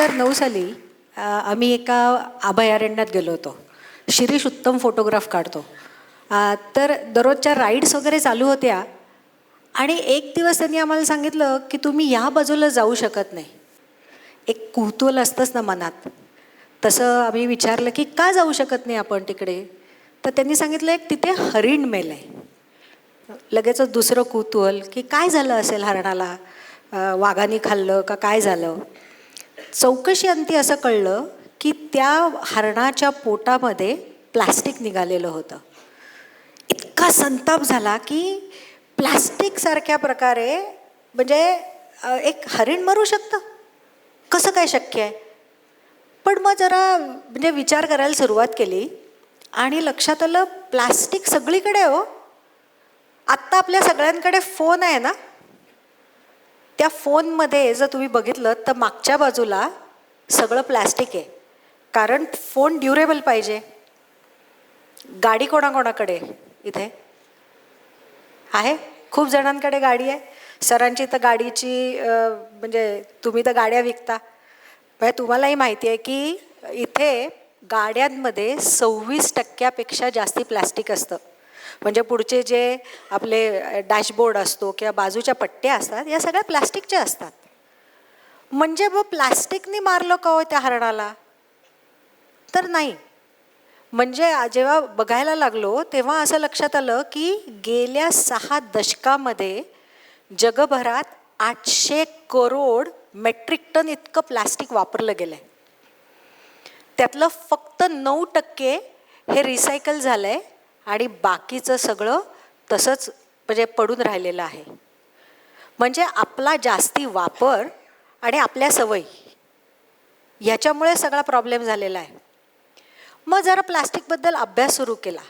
हजार नऊ साली आम्ही एका अभयारण्यात गेलो होतो. शिरीष उत्तम फोटोग्राफ काढतो. तर दररोजच्या राईड्स वगैरे चालू होत्या आणि एक दिवस त्यांनी आम्हाला सांगितलं की तुम्ही या बाजूला जाऊ शकत नाही. एक कुतूहल असतंच ना मनात. तसं आम्ही विचारलं की का जाऊ शकत नाही आपण तिकडे? तर त्यांनी सांगितलं एक तिथे हरिण मेल आहे. लगेचच दुसरं कुतूहल की काय झालं असेल हरणाला? वाघाने खाल्लं का काय झालं? चौकशी अंती असं कळलं की त्या हरणाच्या पोटामध्ये प्लास्टिक निघालेलं होतं. इतका संताप झाला की प्लास्टिकसारख्या प्रकारे म्हणजे एक हरिण मरू शकतं. कसं काय शक्य आहे? पण मग जरा म्हणजे विचार करायला सुरुवात केली आणि लक्षात आलं प्लास्टिक सगळीकडे हो. आत्ता आपल्या सगळ्यांकडे फोन आहे ना. त्या फोनमध्ये जर तुम्ही बघितलं तर मागच्या बाजूला सगळं प्लॅस्टिक आहे. कारण फोन ड्युरेबल पाहिजे. गाडी कोणाकोणाकडे? इथे. आहे? खूप जणांकडे गाडी आहे. सरांची तर गाडीची म्हणजे तुम्ही तर गाड्या विकता. म्हणजे तुम्हालाही माहिती आहे की इथे गाड्यांमध्ये सव्वीस टक्क्यापेक्षा जास्ती प्लॅस्टिक असतं. म्हणजे पुढचे जे आपले डॅशबोर्ड असतो किंवा बाजूच्या पट्ट्या असतात या सगळ्या प्लास्टिकच्या असतात. म्हणजे मग प्लास्टिकने मारलं का हो त्या हरणाला? तर नाही. म्हणजे जेव्हा बघायला लागलो तेव्हा असं लक्षात आलं की गेल्या सहा दशकामध्ये जगभरात आठशे करोड मेट्रिक टन इतकं प्लास्टिक वापरलं गेलं आहे त्यातलं फक्त नऊ टक्के हे रिसायकल झालं आहे आणि बाकीचं सगळं तसंच म्हणजे पडून राहिलेलं आहे. म्हणजे आपला जास्ती वापर आणि आपल्या सवयी ह्याच्यामुळे सगळा प्रॉब्लेम झालेला आहे. मग जरा प्लास्टिकबद्दल अभ्यास सुरू केला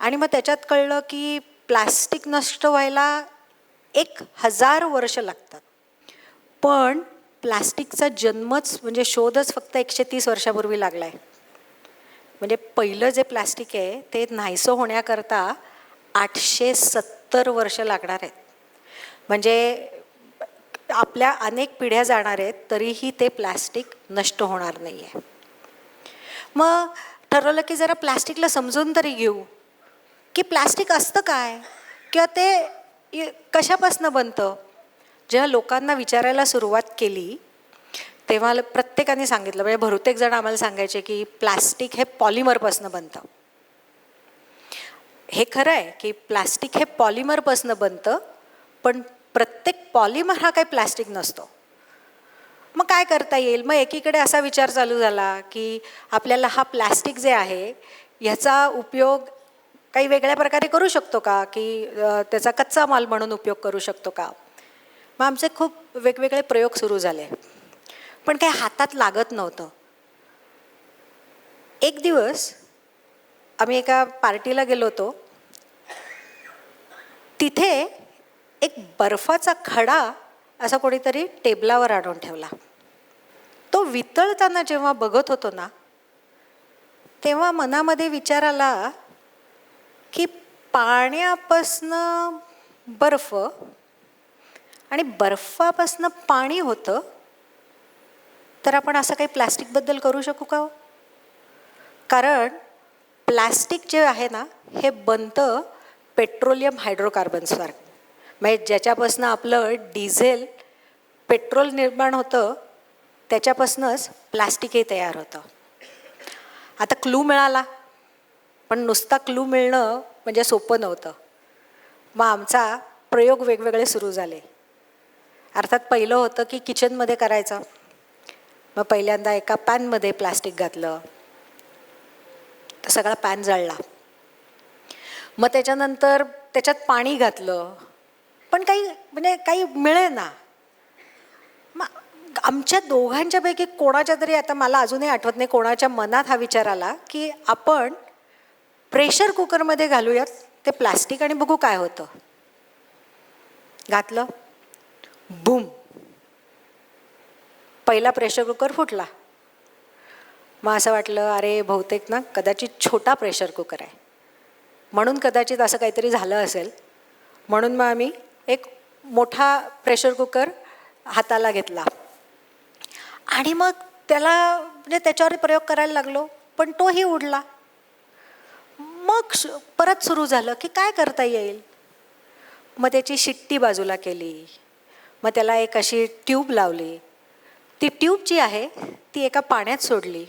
आणि मग त्याच्यात कळलं की प्लास्टिक नष्ट व्हायला एक हजार वर्ष लागतात. पण प्लास्टिकचा जन्मच म्हणजे शोधच फक्त एकशे तीस वर्षापूर्वी लागला आहे म्हणजे पहिलं जे प्लास्टिक आहे ते नाहीसं होण्याकरता आठशे सत्तर वर्ष लागणार आहेत. म्हणजे आपल्या अनेक पिढ्या जाणार आहेत तरीही ते प्लास्टिक नष्ट होणार नाही आहे मग ठरवलं की जरा प्लास्टिकला समजून तरी घेऊ. की प्लास्टिक असतं काय? किंवा ते कशापासनं बनतं? जेव्हा लोकांना विचारायला सुरुवात केली तेव्हा प्रत्येकाने सांगितलं म्हणजे बहुतेक जण आम्हाला सांगायचे की प्लास्टिक हे पॉलिमरपासनं बनतं. हे खरं आहे की प्लास्टिक हे पॉलिमरपासनं बनतं पण प्रत्येक पॉलिमर हा काही प्लास्टिक नसतो. मग काय करता येईल? मग एकीकडे असा विचार चालू झाला की आपल्याला हा प्लॅस्टिक जे आहे ह्याचा उपयोग काही वेगळ्या प्रकारे करू शकतो का? की त्याचा कच्चा माल म्हणून उपयोग करू शकतो का? मग आमचे खूप वेगवेगळे प्रयोग सुरू झाले. पण काही हातात लागत नव्हतं. एक दिवस आम्ही एका पार्टीला गेलो होतो. तिथे एक बर्फाचा खडा असा कोणीतरी टेबलावर आणून ठेवला. तो वितळताना जेव्हा बघत होतो ना तेव्हा मनामध्ये विचार आला की पाण्यापासनं बर्फ आणि बर्फापासनं पाणी होतं. तर आपण असं काही प्लॅस्टिकबद्दल करू शकू का हो? कारण प्लॅस्टिक जे आहे ना हे बनतं पेट्रोलियम हायड्रोकार्बन्सवर म्हणजे ज्याच्यापासनं आपलं डिझेल पेट्रोल निर्माण होतं त्याच्यापासूनच प्लास्टिकही तयार होतं. आता क्लू मिळाला पण नुसता क्लू मिळणं म्हणजे सोपं नव्हतं. मग आमचा प्रयोग वेगवेगळे सुरू झाले. अर्थात पहिलं होतं की किचनमध्ये करायचं. मग पहिल्यांदा एका पॅनमध्ये प्लास्टिक घातलं. तर सगळा पॅन जळला. मग त्याच्यानंतर त्याच्यात पाणी घातलं. पण काही म्हणजे काही मिळे ना मग आमच्या दोघांच्यापैकी कोणाच्या तरी आता मला अजूनही आठवत नाही कोणाच्या मनात हा विचार आला की आपण प्रेशर कुकरमध्ये घालूयात ते प्लास्टिक आणि बघू काय होतं. घातलं. बूम. पहिला प्रेशर कुकर फुटला. मग असं वाटलं अरे बहुतेक ना कदाचित छोटा प्रेशर कुकर आहे. म्हणून कदाचित असं काहीतरी झालं असेल. म्हणून मग आम्ही एक मोठा प्रेशर कुकर हाताला घेतला. आणि मग त्याला म्हणजे त्याच्यावर प्रयोग करायला लागलो पण तोही उडला. मग श- परत सुरू झालं की काय करता येईल? मग त्याची शिट्टी बाजूला केली. मग त्याला एक अशी ट्यूब लावली. ती ट्यूब जी आहे ती एका पाण्यात सोडली.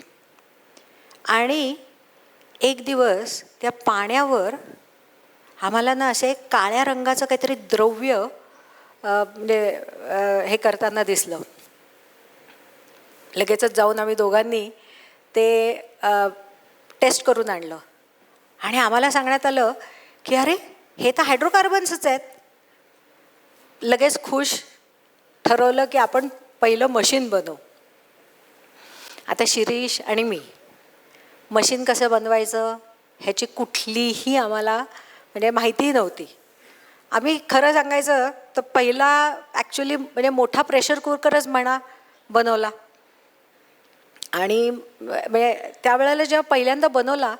आणि एक दिवस त्या पाण्यावर आम्हाला ना असे काळ्या रंगाचं काहीतरी द्रव्य म्हणजे हे करताना दिसलं. लगेचच जाऊन आम्ही दोघांनी ते टेस्ट करून आणलं. आणि आम्हाला सांगण्यात आलं की अरे हे तर हायड्रोकार्बन्सच आहेत. लगेच खुश ठरवलं की आपण पहिलं मशीन बनवू. आता शिरीष आणि मी मशीन कसं बनवायचं ह्याची कुठलीही आम्हाला म्हणजे माहिती नव्हती. आम्ही खरं सांगायचं तर पहिला ॲक्च्युली म्हणजे मोठा प्रेशर कुकरच म्हणा बनवला. आणि म्हणजे त्यावेळेला जेव्हा पहिल्यांदा बनवला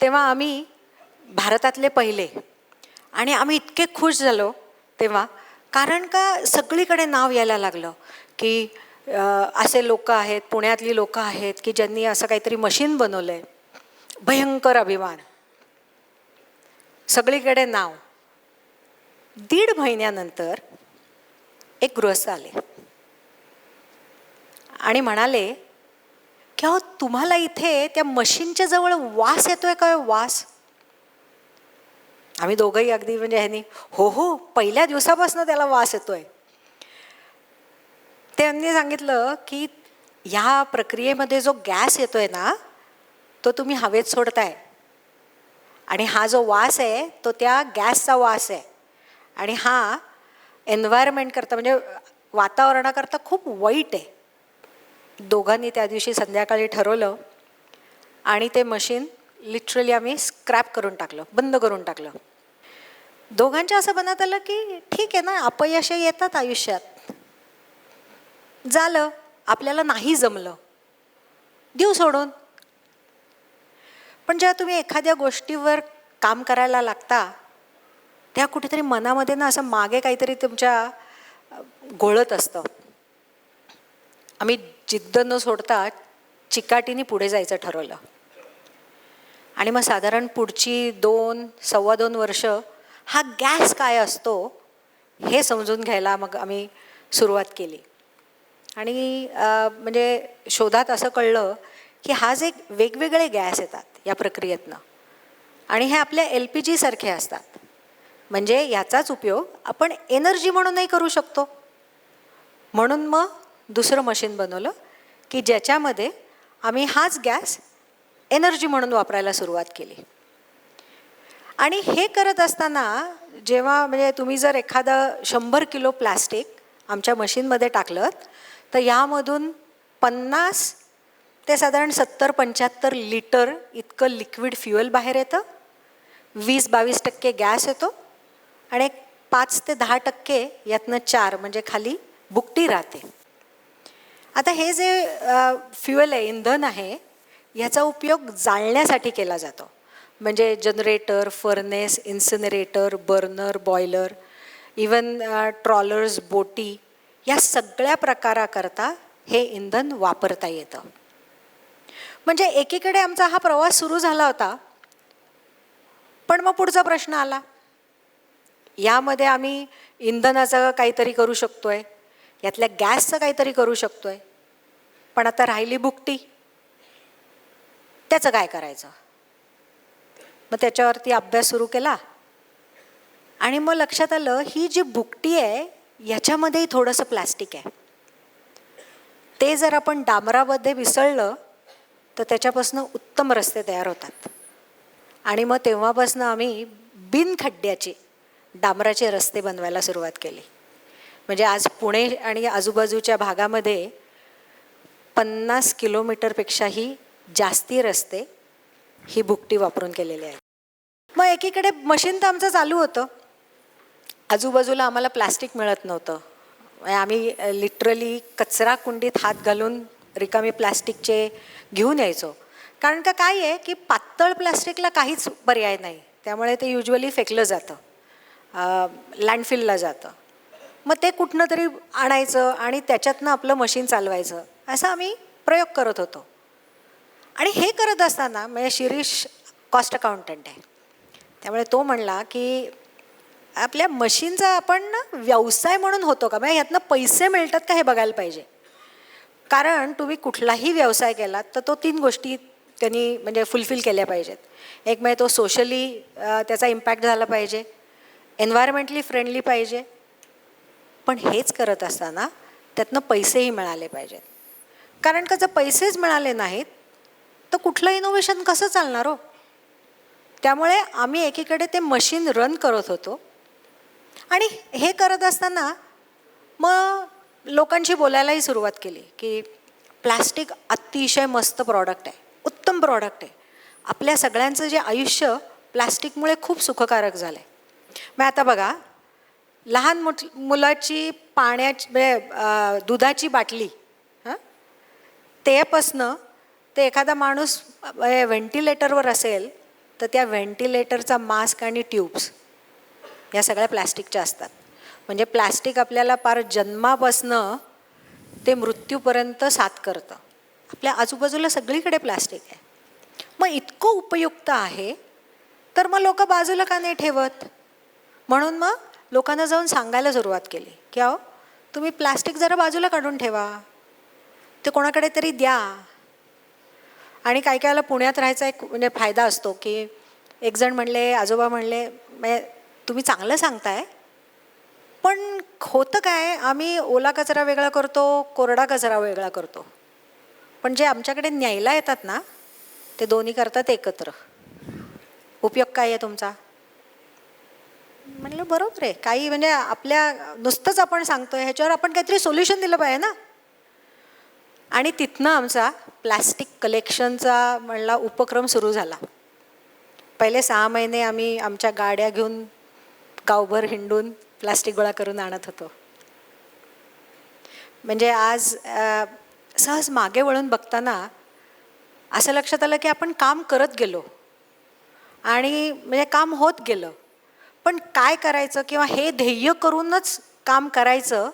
तेव्हा आम्ही भारतातले पहिले. आणि आम्ही इतके खुश झालो तेव्हा कारण का सगळीकडे नाव यायला लागलं. की असे लोक आहेत पुण्यातली लोकं आहेत की ज्यांनी असं काहीतरी मशीन बनवलं आहे भयंकर अभिमान. सगळीकडे नाव. दीड महिन्यानंतर एक गृहस्थ आले. आणि म्हणाले की अहो तुम्हाला इथे त्या मशीनच्या जवळ वास येतोय काय हो वास? आम्ही दोघंही अगदी म्हणजे ह्यानी हो हो पहिल्या दिवसापासून त्याला वास येतोय. त्यांनी सांगितलं की ह्या प्रक्रियेमध्ये जो गॅस येतो आहे ना तो तुम्ही हवेत सोडताय. आणि हा जो वास आहे तो त्या गॅसचा वास आहे. आणि हा एन्व्हायरमेंटकरता म्हणजे वातावरणाकरता खूप वाईट आहे. दोघांनी त्या दिवशी संध्याकाळी ठरवलं आणि ते मशीन लिटरली आम्ही स्क्रॅप करून टाकलं बंद करून टाकलं. दोघांच्या असं बनत आलं की ठीक आहे ना अपयश येतात आयुष्यात. झालं आपल्याला नाही जमलं. देऊ सोडून. पण जेव्हा तुम्ही एखाद्या गोष्टीवर काम करायला लागता त्या कुठेतरी मनामध्ये ना असं मागे काहीतरी तुमच्या घोळत असतं. आम्ही जिद्द न सोडता चिकाटीने पुढे जायचं ठरवलं. आणि मग साधारण पुढची दोन सव्वा दोन वर्ष हा गॅस काय असतो हे समजून घ्यायला मग आम्ही सुरुवात केली. आणि म्हणजे शोधात असं कळलं की हा जे वेगवेगळे गॅस येतात या प्रक्रियेतनं आणि हे आपल्या एल पी जीसारखे असतात म्हणजे याचाच उपयोग आपण एनर्जी म्हणूनही करू शकतो. म्हणून मग दुसरं मशीन बनवलं की ज्याच्यामध्ये आम्ही हाच गॅस एनर्जी म्हणून वापरायला सुरुवात केली. आणि हे करत असताना जेव्हा म्हणजे तुम्ही जर एखादं शंभर किलो प्लॅस्टिक आमच्या मशीनमध्ये टाकलं तर यामधून पन्नास ते साधारण सत्तर पंच्याहत्तर लिटर इतकं लिक्विड फ्युएल बाहेर येतं. वीस बावीस टक्के गॅस येतो. आणि एक पाच ते दहा टक्के यातनं चार म्हणजे खाली बुकटी राहते. आता हे जे फ्युएल आहे इंधन आहे याचा उपयोग जाळण्यासाठी केला जातो. म्हणजे generator furnace incinerator burner boiler even trawlers बोटी या सगळ्या प्रकाराकरता हे इंधन वापरता येतं. म्हणजे एकीकडे आमचा हा प्रवास सुरू झाला होता पण मग पुढचा प्रश्न आला. यामध्ये आम्ही इंधनाचं काहीतरी करू शकतो आहे यातल्या गॅसचं काहीतरी करू शकतो आहे पण आता राहिली बुकटी. त्याचं काय करायचं? मग त्याच्यावरती अभ्यास सुरू केला. आणि मग लक्षात आलं ही जी बुकटी आहे याच्यामध्येही थोडंसं प्लॅस्टिक आहे. ते जर आपण डांबरामध्ये मिसळलं तर त्याच्यापासून उत्तम रस्ते तयार होतात. आणि मग तेव्हापासून आम्ही बिनखड्ड्याचे डांबराचे रस्ते बनवायला सुरुवात केली. म्हणजे आज पुणे आणि आजूबाजूच्या भागामध्ये पन्नास किलोमीटरपेक्षाही जास्ती रस्ते ही बुकटी वापरून केलेली आहे मग एकीकडे मशीन तर आमचं चालू होतं. आजूबाजूला आम्हाला प्लास्टिक मिळत नव्हतं. आम्ही लिटरली कचरा कुंडीत हात घालून रिकामी प्लास्टिकचे घेऊन यायचो. कारण का काय आहे की पातळ प्लास्टिकला काहीच पर्याय नाही. त्यामुळे ते युजली फेकलं जातं. लँडफिलला जातं. मग ते कुठनं तरी आणायचं आणि त्याच्यातनं आपलं मशीन चालवायचं असा आम्ही प्रयोग करत होतो. आणि हे करत असताना म्हणजे शिरीष कॉस्ट अकाउंटंट आहे. त्यामुळे तो म्हणला की आपल्या मशीनचा आपण व्यवसाय म्हणून होतो का? म्हणजे ह्यातनं पैसे मिळतात का हे बघायला पाहिजे. कारण तुम्ही कुठलाही व्यवसाय केलात तर तो तीन गोष्टी त्यांनी म्हणजे फुलफिल केल्या पाहिजेत. एक म्हणजे तो सोशली त्याचा इम्पॅक्ट झाला पाहिजे. एन्व्हायरमेंटली फ्रेंडली पाहिजे. पण हेच करत असताना त्यातनं पैसेही मिळाले पाहिजेत. कारण का जर पैसेच मिळाले नाहीत तर कुठलं इनोव्हेशन कसं चालणार हो? त्यामुळे आम्ही एकीकडे ते मशीन रन करत होतो. आणि हे करत असताना मग लोकांशी बोलायलाही सुरुवात केली की प्लास्टिक अतिशय मस्त प्रॉडक्ट आहे उत्तम प्रॉडक्ट आहे. आपल्या सगळ्यांचं जे आयुष्य प्लास्टिकमुळे खूप सुखकारक झालं आहे मग आता बघा लहान मुठ मुलाची पाण्याची म्हणजे दुधाची बाटली हां? तेपासनं ते एखादा माणूस व्हेंटिलेटरवर म्हणजे, असेल तर त्या व्हेंटिलेटरचा मास्क आणि ट्यूब्स या सगळ्या प्लॅस्टिकच्या असतात. म्हणजे प्लॅस्टिक आपल्याला पार जन्मापासनं ते मृत्यूपर्यंत साथ करतं. आपल्या आजूबाजूला सगळीकडे प्लॅस्टिक आहे. मग इतकं उपयुक्त आहे तर मग लोक बाजूला का नाही ठेवत? म्हणून मग लोकांना जाऊन सांगायला सुरुवात केली की अहो तुम्ही प्लॅस्टिक जरा बाजूला काढून ठेवा. ते कोणाकडे तरी द्या. आणि काही कायला पुण्यात राहायचा एक म्हणजे फायदा असतो की एक जण म्हणले आजोबा म्हणले म्हणजे तुम्ही चांगलं सांगताय. पण होतं काय? आम्ही ओला कचरा वेगळा करतो कोरडा कचरा वेगळा करतो. पण जे आमच्याकडे न्यायला येतात ना ते दोन्ही करतात एकत्र. उपयोग काय आहे तुमचा? म्हणलं बरोबर आहे. काही म्हणजे आपल्या नुसतंच आपण सांगतोय ह्याच्यावर आपण काहीतरी सोल्युशन दिलं पाहिजे ना. आणि तिथनं आमचा प्लॅस्टिक कलेक्शनचा म्हणला उपक्रम सुरू झाला. पहिले सहा महिने आम्ही आमच्या गाड्या घेऊन गावभर हिंडून प्लास्टिक गोळा करून आणत होतो. म्हणजे आज सहज मागे वळून बघताना असं लक्षात आलं की आपण काम करत गेलो. आणि म्हणजे काम होत गेलं. पण काय करायचं किंवा हे ध्येय करूनच काम करायचं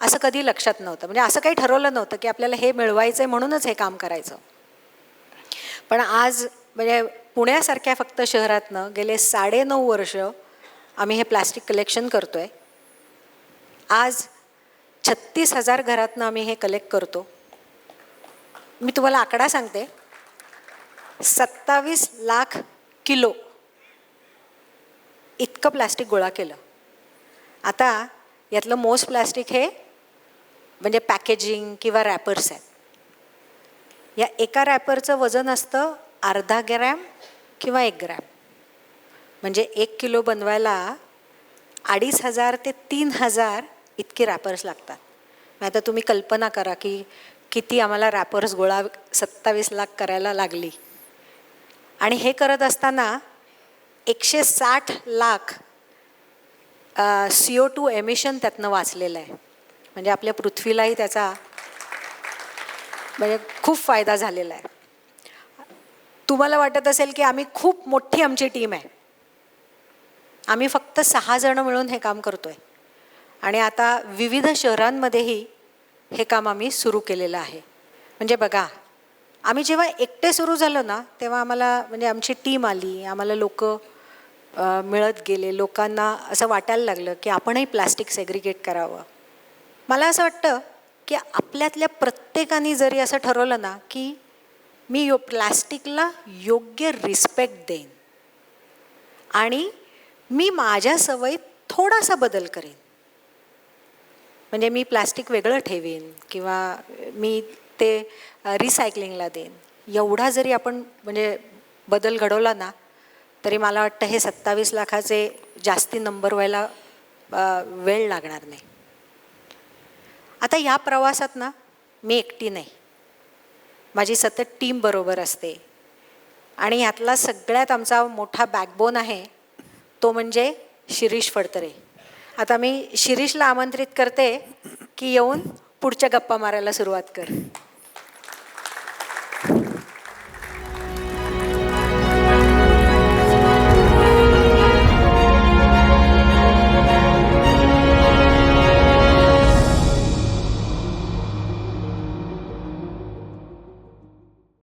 असं कधी लक्षात नव्हतं. म्हणजे असं काही ठरवलं नव्हतं की आपल्याला हे मिळवायचं आहे म्हणूनच हे काम करायचं. पण आज म्हणजे पुण्यासारख्या फक्त शहरातनं गेले साडेनऊ वर्ष आम्ही हे प्लास्टिक कलेक्शन करतो आहे आज छत्तीस हजार घरातनं आम्ही हे कलेक्ट करतो. मी तुम्हाला आकडा सांगते. सत्तावीस लाख किलो इतकं प्लास्टिक गोळा केलं. आता यातलं मोस्ट प्लास्टिक हे म्हणजे पॅकेजिंग किंवा रॅपर्स आहेत. या एका रॅपरचं वजन असतं अर्धा ग्रॅम किंवा एक ग्रॅम म्हणजे एक किलो बनवायला अडीच हजार ते तीन हजार इतके रॅपर्स लागतात. मग आता तुम्ही कल्पना करा की किती आम्हाला रॅपर्स गोळा सत्तावीस लाख करायला लागली. आणि हे करत असताना एकशे साठ lakh C O two emission त्यातनं वाचलेलं आहे. म्हणजे आपल्या पृथ्वीलाही त्याचा म्हणजे खूप फायदा झालेला आहे. तुम्हाला वाटत असेल की आम्ही खूप मोठी आमची टीम आहे. आम्ही फक्त सहा जणं मिळून हे काम करतो आहे आणि आता विविध शहरांमध्येही हे काम आम्ही सुरू केलेलं आहे. म्हणजे बघा आम्ही जेव्हा एकटे सुरू झालो ना तेव्हा आम्हाला म्हणजे आमची टीम आली आम्हाला लोक मिळत गेले. लोकांना असं वाटायला लागलं की आपणही प्लास्टिक सेग्रिगेट करावं. मला असं वाटतं की आपल्यातल्या प्रत्येकाने जरी असं ठरवलं ना की मी यो प्लास्टिकला योग्य रिस्पेक्ट देईन. आणि मी माझ्या सवयीत थोडासा बदल करेन. म्हणजे मी प्लास्टिक वेगळं ठेवेन किंवा मी ते रिसायकलिंगला देईन. एवढा जरी आपण म्हणजे बदल घडवला ना तरी मला वाटतं हे सत्तावीस लाखाचे जास्ती नंबर व्हायला वेळ लागणार नाही. आता या प्रवासात ना मी एकटी नाही. माझी सतत टीम बरोबर असते. आणि ह्यातला सगळ्यात आमचा मोठा बॅकबोन आहे तो म्हणजे शिरीष फडतरे. आता मी शिरीषला आमंत्रित करते की येऊन पुढच्या गप्पा मारायला सुरुवात कर.